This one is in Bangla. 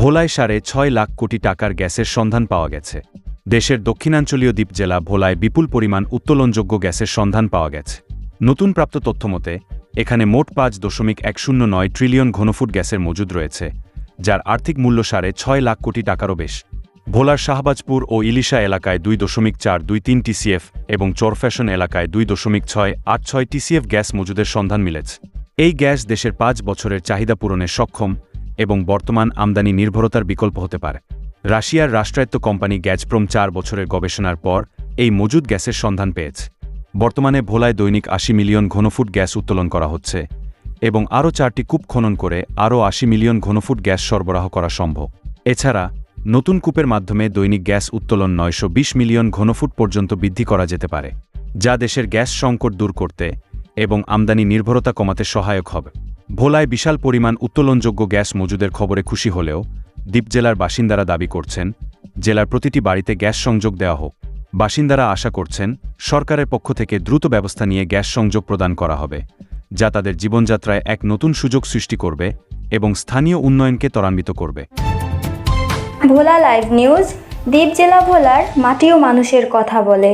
ভোলায় সাড়ে ছয় লাখ কোটি টাকার গ্যাসের সন্ধান পাওয়া গেছে। দেশের দক্ষিণাঞ্চলীয় দ্বীপ জেলা ভোলায় বিপুল পরিমাণ উত্তোলনযোগ্য গ্যাসের সন্ধান পাওয়া গেছে। নতুন প্রাপ্ত তথ্যমতে, এখানে মোট পাঁচ দশমিক এক শূন্য নয় ট্রিলিয়ন ঘনফুট গ্যাসের মজুদ রয়েছে, যার আর্থিক মূল্য সাড়ে ছয় লাখ কোটি টাকারও বেশ। ভোলার শাহবাজপুর ও ইলিশা এলাকায় দুই দশমিক চার দুই তিন টিসিএফ এবং চরফ্যাশন এলাকায় দুই দশমিক ছয় আট ছয় টিসিএফ গ্যাস মজুদের সন্ধান মিলেছে। এই গ্যাস দেশের পাঁচ বছরের চাহিদা পূরণে সক্ষম এবং বর্তমান আমদানি নির্ভরতার বিকল্প হতে পারে। রাশিয়ার রাষ্ট্রায়ত্ত কোম্পানি গ্যাজপ্রোম চার বছরের গবেষণার পর এই মজুদ গ্যাসের সন্ধান পেয়েছে। বর্তমানে ভোলায় দৈনিক আশি মিলিয়ন ঘনফুট গ্যাস উত্তোলন করা হচ্ছে এবং আরও চারটি কূপ খনন করে আরও আশি মিলিয়ন ঘনফুট গ্যাস সরবরাহ করা সম্ভব। এছাড়া, নতুন কূপের মাধ্যমে দৈনিক গ্যাস উত্তোলন নয়শো বিশ মিলিয়ন ঘনফুট পর্যন্ত বৃদ্ধি করা যেতে পারে, যা দেশের গ্যাস সংকট দূর করতে এবং আমদানি নির্ভরতা কমাতে সহায়ক হবে। ভোলায় বিশাল পরিমাণ উত্তোলনযোগ্য গ্যাস মজুদের খবরে খুশি হলেও দ্বীপ জেলার বাসিন্দারা দাবি করছেন, জেলার প্রতিটি বাড়িতে গ্যাস সংযোগ দেওয়া হোক। বাসিন্দারা আশা করছেন, সরকারের পক্ষ থেকে দ্রুত ব্যবস্থা নিয়ে গ্যাস সংযোগ প্রদান করা হবে, যা তাদের জীবনযাত্রায় এক নতুন সুযোগ সৃষ্টি করবে এবং স্থানীয় উন্নয়নকে ত্বরান্বিত করবে। ভোলা লাইভ নিউজ, দ্বীপ জেলা ভোলার মাটি ও মানুষের কথা বলে।